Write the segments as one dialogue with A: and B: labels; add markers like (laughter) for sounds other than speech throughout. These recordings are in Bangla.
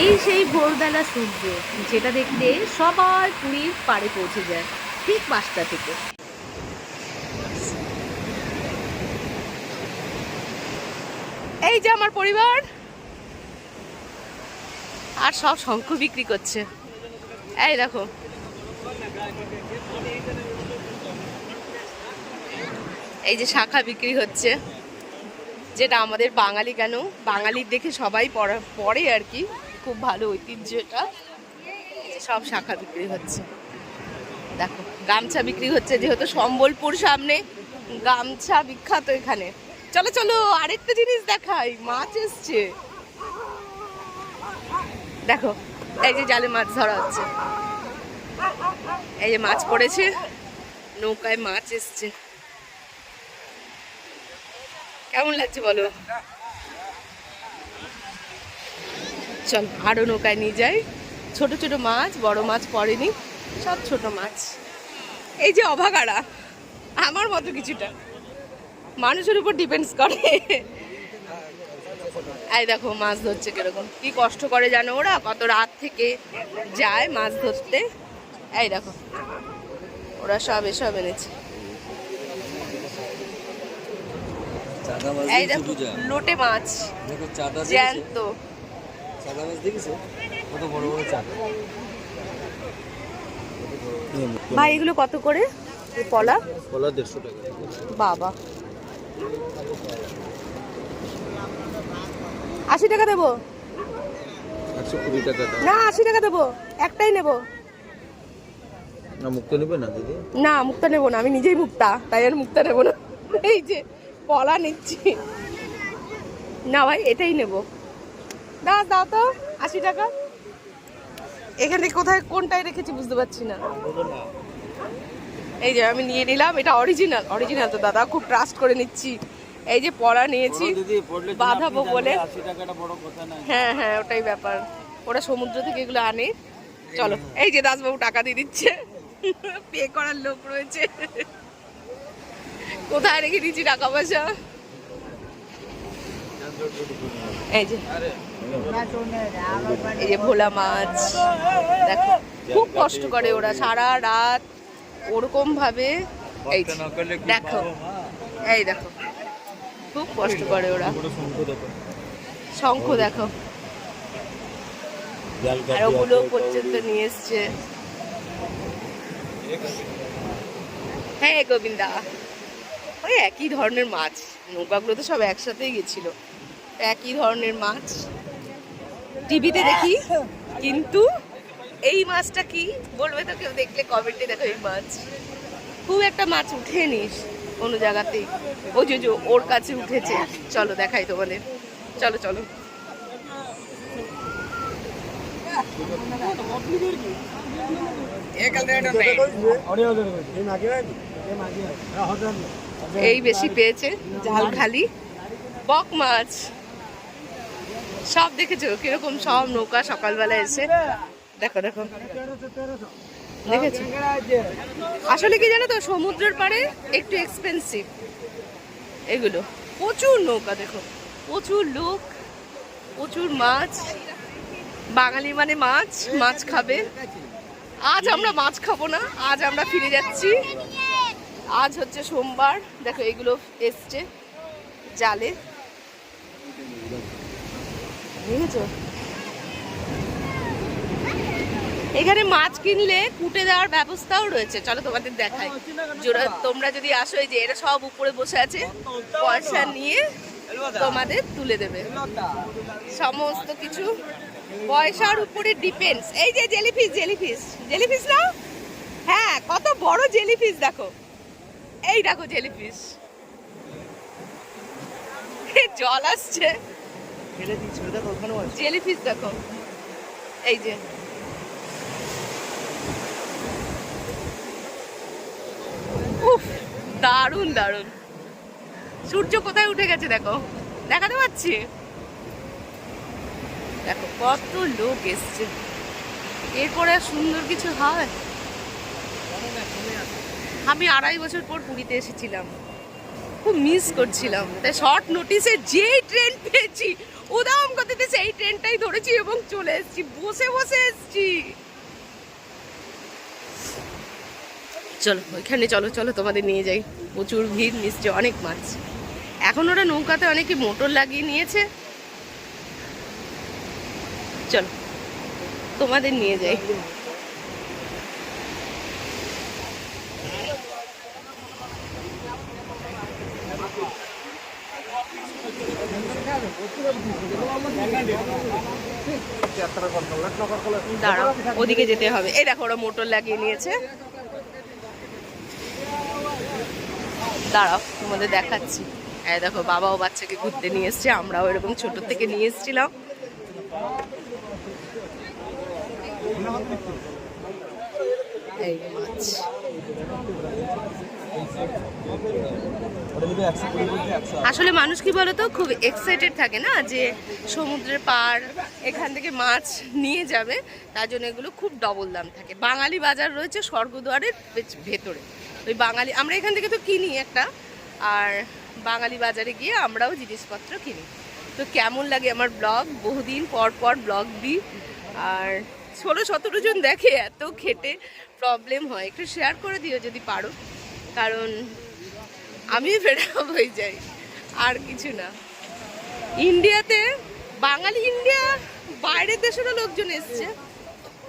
A: এই সেই ভোরবেলা সূর্য, যেটা দেখতে সবাই পুরীর পাড়ে পৌঁছে যায়, ঠিক পাঁচটা থেকে। এই যে আমার পরিবার। আর সব শঙ্খ বিক্রি করছে। এই দেখো। এই যে শাখা বিক্রি হচ্ছে। যেটা আমাদের বাঙালি কেন? বাঙালির দেখে সবাই পড়া আর কি। খুব ভালো ঐতিহ্য এটা। সব শাখা বিক্রি হচ্ছে। দেখো, গামছা বিক্রি হচ্ছে যেহেতু সম্বলপুর সামনে, গামছা বিখ্যাত এখানে। চলো চলো, আরেকটা জিনিস দেখাই, মাছ এসছে। দেখো, এই যে জালে মাছ ধরা হচ্ছে। এই যে মাছ পড়েছে, নৌকায় মাছ এসছে। কেমন লাগছে বলো? চল আরও নৌকায় নিয়ে যাই। ছোট ছোট মাছ বড় মাছ পড়েনি সব ছোট মাছ। এই যে অভাগাড়া আমার মতো কিছুটা। মানুষের উপর ডিপেন্ডস করে। এই দেখো মাছ ধরছে কীরকম। কি কষ্ট করে জানো ওরা কত রাত থেকে যায় মাছ ধরতে। এই দেখো ওরা সব এসব এনেছে। এই দেখো লোটে মাছ জ্যান্ত।
B: চাঁদা মাছ দেখেছ? কত বড় বড় চাঁদা।
A: ভাই এগুলো কত করে? পলা
B: কলা? দেড়শো টাকা।
A: বাবা। আশি টাকা দেবো?
B: একশো কুড়ি টাকা
A: না আশি টাকা দেবো। একটাই নেব।
B: না মুক্ত নেবে না দিদি?
A: না মুক্তা নেব না। আমি নিজেই মুক্তা তাই আর মুক্তা নেব না। এই যে পলা নিচ্ছি। না ভাই এটাই নেব। দাও দাও তো আশি টাকা। এখানে কোথায় কোনটায় রেখেছি বুঝতে পারছি না। এই যে আমি নিয়ে নিলাম এটা অরিজিনাল অরিজিনাল তো দাদা খুব ট্রাস্ট করে নিচ্ছি। এই যে পড়া নিয়েছি বাঁধাবো বলে। হ্যাঁ হ্যাঁ ওটাই ব্যাপার। ওরা সমুদ্র থেকে এগুলো আনে। চলো এই যে দাসবাবু টাকা দিয়ে দিচ্ছে। পে করার লোক রয়েছে। কোথায় রেখে দিচ্ছি টাকা পয়সা? এই যে। এই ভোলা মাছ, দেখো, খুব কষ্ট করে ওরা সারা রাত ওরকম ভাবে এই দেখো এই দেখো, খুব কষ্ট করে ওরা। শঙ্খ দেখো। আর ওগুলো পর্যন্ত নিয়ে এসছে। হ্যাঁ গোবিন্দা। ওই একই ধরনের মাছ। নৌকাগুলো তো সব একসাথেই গেছিল। একই ধরনের মাছ। টিভিতে দেখি, কিন্তু এই মাছটা কি বলবে তো কেউ দেখলে কমেন্টে দেখো এই মাছ। খুব একটা মাছ উঠে নিস কোনো জায়গাতেই। যে যে, ওর কাছে উঠেছে। চলো দেখাই তোমাদের। চলো চলো। এই বেশি পেয়েছে জাল খালি। বক মাছ। সব দেখেছ? কীরকম সব নৌকা সকালবেলা এসে? দেখো দেখো। দেখেছ? আসলে কি জানো তো, সমুদ্রের পাড়ে একটু এক্সপেন্সিভ এগুলো। প্রচুর নৌকা, দেখো। প্রচুর লোক, প্রচুর মাছ। বাঙালি মানে মাছ মাছ খাবে। আজ আমরা মাছ খাব না, আজ আমরা ফিরে যাচ্ছি। আজ হচ্ছে সোমবার। দেখো, এগুলো এসছে জালে। এখানে মাছ কিনলে কুটে দেওয়ার ব্যবস্থাও রয়েছে। চলো তোমাদের দেখাই। জোড়া, তোমরা যদি আসো যে এরা সব উপরে বসে আছে, পয়সা নিয়ে তোমাদের তুলে দেবে। সমস্ত কিছু পয়সার উপরে ডিপেন্ডস এই যে জেলিফিশ জেলিফিশ জেলিফিশ না হ্যাঁ কত বড় জেলিফিশ দেখো। এই দেখো জেলিফিশ (laughs) জল আসছে। জেলিফিশ দেখো। এই যে। উফ, দারুণ দারুণ। সূর্য কোথায় উঠে গেছে দেখো। দেখাতে পাচ্ছি? দেখো, কত লোক এসছে। এরপরে সুন্দর কিছু হয়? আমি আড়াই বছর পর পুরীতে এসেছিলাম। খুব মিস করছিলাম। তাই শর্ট নোটিসে যেই ট্রেন পেয়েছি উদাম গতিতে সেই ট্রেনটাই ধরেছি এবং চলে এসেছি। বসে বসে এসেছি। চলো, ওইখানে চলো চলো, তোমাদের নিয়ে যাই। প্রচুর ভিড় নিশ্চয় অনেক মাছ। এখন ওরা নৌকাতে অনেকে মোটর লাগিয়ে নিয়েছে। চলো, তোমাদের নিয়ে যাই। দাঁড়াও, ওদিকে যেতে হবে। এই দেখো, ওরা মোটর লাগিয়ে নিয়েছে। দাঁড়াও, তোমাদের দেখাচ্ছি। এই দেখো বাবা ও বাচ্চাকে ঘুরতে নিয়ে এসছে, আমরাও এরকম ছোট থেকে নিয়ে এসেছিলাম। এই মাছ
B: ওটা কিন্তু একশো কুড়ি বলতে একশো
A: আসলে মানুষ কি বলতো, খুব এক্সাইটেড থাকে না যে সমুদ্রের পার এখান থেকে মাছ নিয়ে যাবে, তার জন্য এগুলো খুব ডবল দাম থাকে। বাঙালি বাজার রয়েছে স্বর্গদ্বারের ভেতরে। ওই বাঙালি আমরা এখান থেকে তো কিনি একটা, আর বাঙালি বাজারে গিয়ে আমরাও জিনিসপত্র কিনি। তো কেমন লাগে আমার ব্লগ? বহুদিন পর পর ব্লগ দিই, আর ষোলো সতেরো জন দেখে এত খেটে প্রবলেম হয়। একটু শেয়ার করে দিও যদি পারো। কারণ আমি ফেড হয়ে যাই। আর কিছু না। ইন্ডিয়াতে বাঙালি ইন্ডিয়া বাইরের দেশেরও লোকজন এসছে।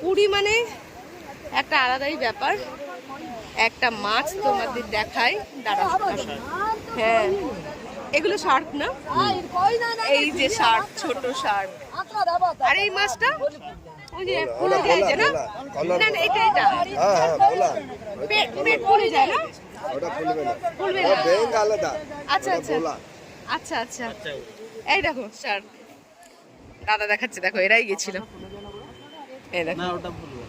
A: পুরী মানে একটা আলাদাই ব্যাপার। একটা মাছ তোমাদের দেখাই। দাঁড়া হ্যাঁ। এগুলো শার্ক না? এই যে শার্ক ছোট শার্ক। আর এই মাছটা? ওই যে ফুলে যায় না? না এটা এটা।
C: হ্যাঁ হ্যাঁ
A: পেট ফুলে যায় না?
C: ওটা খুলবে না।
A: ফুলবে
C: ওটা
A: না।
C: ব্যাংক আলাদা
A: আচ্ছা আচ্ছা।
C: ভোলা।
A: আচ্ছা আচ্ছা। এই দেখো স্যার। দাদা দেখাচ্ছে দেখো এরাই গেছিল। এই দেখো।
B: না ওটা ভুলবে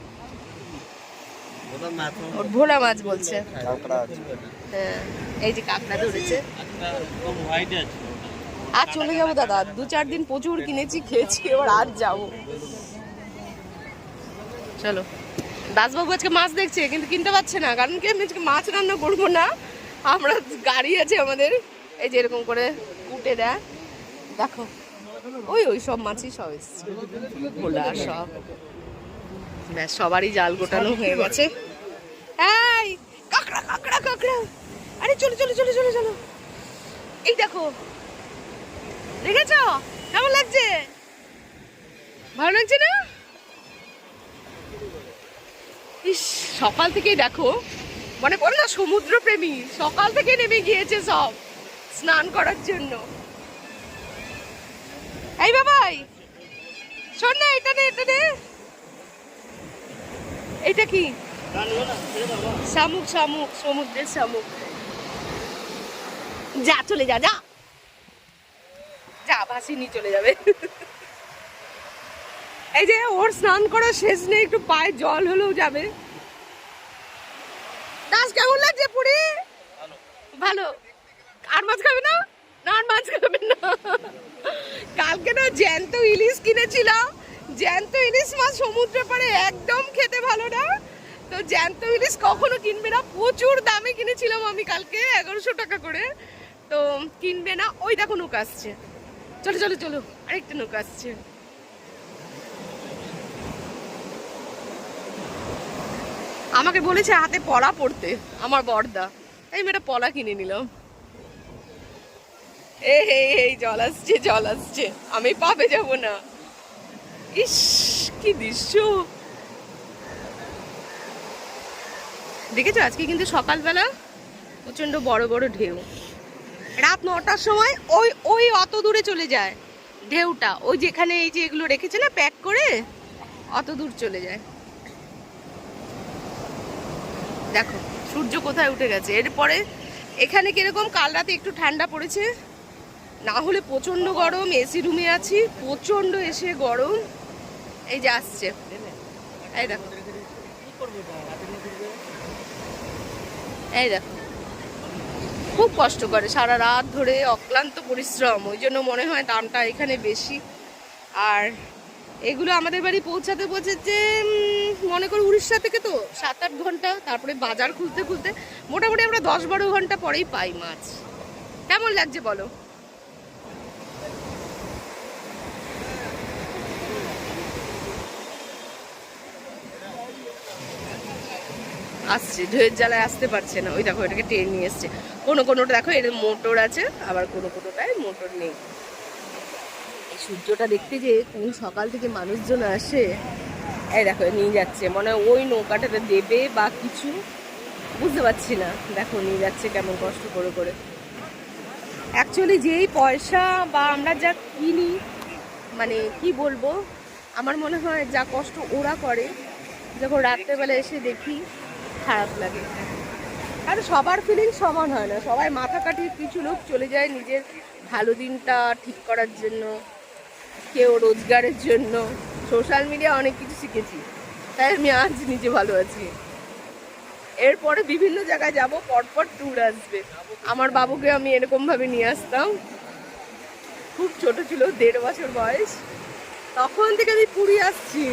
A: ওর ভোলা মাছ বলছে। হ্যাঁ এই যে কাঁকড়া ধরেছে।
B: হোয়াইট আছে
A: আর চলে যাব দাদা। দু চার দিন প্রচুর কিনেছি খেয়েছি এবার আর যাব। চলো। দাসবাবু আজকে মাছ দেখছে, কিন্তু কিনতে পারছে না। কারণ কি আমি আজকে মাছ রান্না করব না। আমরা গাড়ি আছে আমাদের। এই যে এরকম করে কুটে দেয়। দেখো, ওই ওই সব মাছই সব ভোলা সব। ব্যাস সবারই জাল গোটানো হয়ে গেছে। কাঁকড়া কাঁকড়া কাঁকড়া। আরে চলো চলো চলো চলো চলো। এই দেখো। দেখেছ কেমন লাগছে? ভালো লাগছে না? ইস, সকাল থেকেই দেখো, মনে পড়ে না সমুদ্র প্রেমী সকাল থেকে নেমে গিয়েছে সব, স্নান করার জন্য। এই বাবাই, শোন না, এটা নে এটা নে এটা কি? শামুক শামুক, সমুদ্রের শামুক। যা, চলে যা যা। যা ভাসি নিয়ে চলে যাবে। এই যে ওর স্নান করা শেষ নেই একটু পায়ে জল হলেও যাবে। দাস কেমন লাগছে পুরি? ভালো। আর মাছ খাবে না? না আর মাছ খাবে না। কালকে না জ্যান্ত ইলিশ কিনেছিলাম। জ্যান্ত ইলিশ মাছ সমুদ্রে পাড়ে একদম খেতে ভালো না। তো জ্যান্ত ইলিশ কখনো কিনবে না। প্রচুর দামে কিনেছিলাম আমি কালকে এগারোশো টাকা করে। তো কিনবে না। ওই দেখো নৌকা আসছে। চলো চলো চলো। আরেকটা নৌকা আসছে। আমাকে বলেছে হাতে পলা পড়তে, আমার বর্দা। এই মেয়েটা পলা কিনে নিলাম এই এই জল আসছে জল আসছে। আমি পাবে যাব না। ইস, কি দৃশ্য। দেখেছ, আজকে কিন্তু সকালবেলা প্রচণ্ড বড় বড় ঢেউ। রাত নটার সময় ওই ওই অত দূরে চলে যায় ঢেউটা। ওই যেখানে এই যে এগুলো রেখেছে না, প্যাক করে, অত দূর চলে যায়। দেখো, সূর্য কোথায় উঠে গেছে? এরপরে, এখানে কীরকম কাল রাতে একটু ঠান্ডা পড়েছে। না হলে প্রচণ্ড গরম, এসি রুমে আছি প্রচণ্ড এসে গরম। এই যে আসছে। এই দেখো। এই দেখো। খুব কষ্ট করে, সারা রাত ধরে অক্লান্ত পরিশ্রম। ওই জন্য মনে হয় দামটা এখানে বেশি। আর এগুলো আমাদের বাড়ি পৌঁছাতে পৌঁছেছে মনে করো উড়িষ্যা থেকে তো সাত আট ঘণ্টা, তারপরে বাজার খুলতে খুলতে মোটামুটি আমরা দশ বারো ঘণ্টা পরেই পাই মাছ। কেমন লাগছে বলো? আসছে, ঢের জ্বালায় আসতে পারছে না। ওই দেখো, এটাকে টেনে নিয়ে এসছে। কোনো কোনোটা দেখো, এর মোটর আছে, আবার কোনো কোনোটায় মোটর নেই। সূর্যটা দেখতে যে কোন সকাল থেকে মানুষজন আসে। এই দেখো, নিয়ে যাচ্ছে। মনে ওই নৌকাটাতে দেবে বা কিছু। বুঝতে পারছি না। দেখো, নিয়ে যাচ্ছে কেমন কষ্ট করে করে। অ্যাকচুয়ালি যেই পয়সা বা আমরা যা কিনি মানে কি বলব, আমার মনে হয় যা কষ্ট ওরা করে, যখন রাত্রেবেলা এসে দেখি, খারাপ লাগে। আর সবার ফিলিং সমান হয় না। সবাই মাথা কাটিয়ে কিছু লোক চলে যায় নিজের ভালো দিনটা ঠিক করার জন্য। কেউ রোজগারের জন্য সোশ্যাল মিডিয়া অনেক কিছু শিখেছি। তাই আমি আজ নিজে ভালো আছি। এরপরে বিভিন্ন জায়গায় যাব, পরপর ট্যুর আসবে। আমার বাবুকে আমি এরকমভাবে নিয়ে আসতাম। খুব ছোট ছিল, দেড় বছর বয়স। তখন থেকে আমি পুরী আসছি।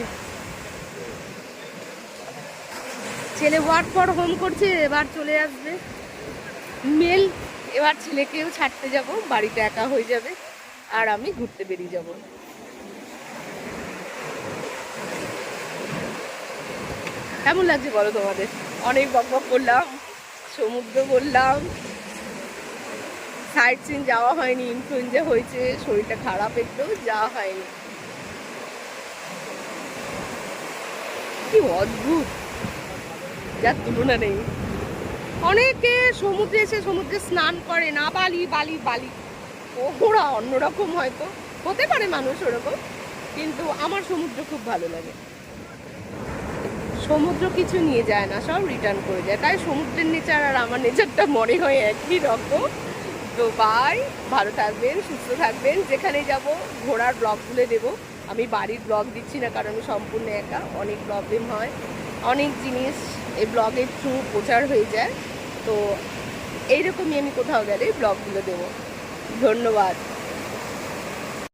A: ছেলে ওয়ার্ক ফর হোম করছে, এবার চলে আসবে। মেল, এবার ছেলেকেও ছাড়তে যাব, বাড়িতে একা হয়ে যাবে, আর আমি ঘুরতে বেরিয়ে যাব। কেমন লাগছে বলো তোমাদের? অনেক বক বক করলাম, সমুদ্র বললাম। সাইড সিন যাওয়া হয়নি ইনফ্লুয়েঞ্জা হয়েছে, শরীরটা খারাপ একটু, যাওয়া হয়নি। কি অদ্ভুত। যার তুলনা নেই। অনেকে সমুদ্রে এসে সমুদ্রে স্নান করে না, বালি বালি বালি। ওরা অন্যরকম হয়তো। হতে পারে মানুষ ওরকম, কিন্তু আমার সমুদ্র খুব ভালো লাগে। সমুদ্র কিছু নিয়ে যায় না, সব রিটার্ন করে যায়। তাই সমুদ্রের নেচার আর আমার নেচারটা মনে হয় একই রকম। তো বাই ভালো থাকবেন, সুস্থ থাকবেন। যেখানে যাব, ঘোরার ব্লগগুলো দেবো। আমি বাড়ির ব্লগ দিচ্ছি না কারণ সম্পূর্ণ একা, অনেক প্রবলেম হয়। অনেক জিনিস এই ব্লগের থ্রু প্রচার হয়ে যায়। তো এইরকমই আমি কোথাও গেলে ব্লগগুলো দেবো। ধন্যবাদ।